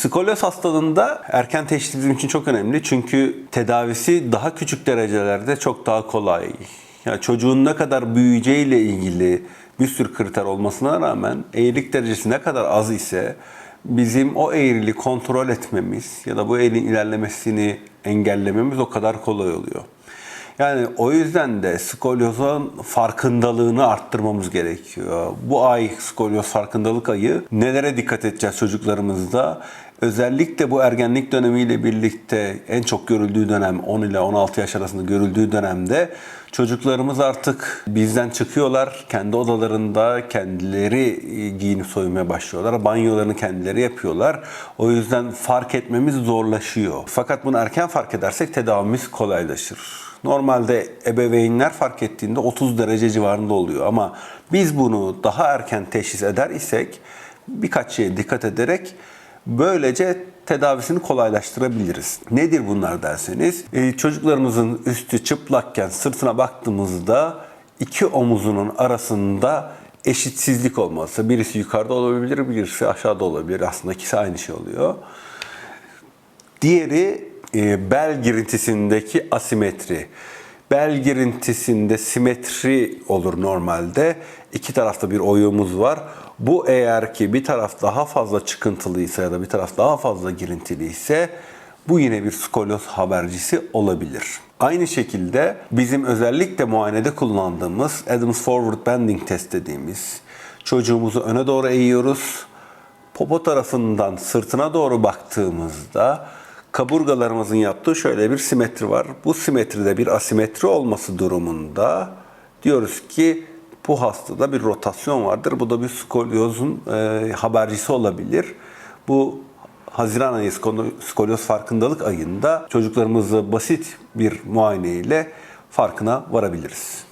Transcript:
Skolyoz hastalığında erken teşhis bizim için çok önemli. Çünkü tedavisi daha küçük derecelerde çok daha kolay. Yani çocuğun ne kadar büyüyeceğiyle ilgili bir sürü kriter olmasına rağmen eğrilik derecesi ne kadar az ise bizim o eğriliği kontrol etmemiz ya da bu eğriliğin ilerlemesini engellememiz o kadar kolay oluyor. Yani o yüzden de skolyozun farkındalığını arttırmamız gerekiyor. Bu ay skolyoz farkındalık ayı nelere dikkat edeceğiz çocuklarımızda? Özellikle bu ergenlik dönemiyle birlikte en çok görüldüğü dönem 10 ile 16 yaş arasında görüldüğü dönemde çocuklarımız artık bizden çıkıyorlar. Kendi odalarında kendileri e, giyinip soyunmaya başlıyorlar. Banyolarını kendileri yapıyorlar. O yüzden fark etmemiz zorlaşıyor. Fakat bunu erken fark edersek tedavimiz kolaylaşır. Normalde ebeveynler fark ettiğinde 30 derece civarında oluyor ama biz bunu daha erken teşhis eder isek birkaç şeye dikkat ederek böylece tedavisini kolaylaştırabiliriz. Nedir bunlar derseniz e, çocuklarımızın üstü çıplakken sırtına baktığımızda iki omuzunun arasında eşitsizlik olması. Birisi yukarıda olabilir, birisi aşağıda olabilir. Aslında ikisi aynı şey oluyor. Diğeri bel girintisindeki asimetri. Bel girintisinde simetri olur normalde. İki tarafta bir oyuğumuz var. Bu eğer ki bir taraf daha fazla çıkıntılıysa ya da bir taraf daha fazla girintiliyse bu yine bir skolyoz habercisi olabilir. Aynı şekilde bizim özellikle muayenede kullandığımız Adams Forward Bending Test dediğimiz çocuğumuzu öne doğru eğiyoruz popo tarafından sırtına doğru baktığımızda kaburgalarımızın yaptığı şöyle bir simetri var. Bu simetride bir asimetri olması durumunda diyoruz ki bu hastada bir rotasyon vardır. Bu da bir skolyozun e, habercisi olabilir. Bu Haziran ayı skolyoz farkındalık ayında çocuklarımızı basit bir muayene ile farkına varabiliriz.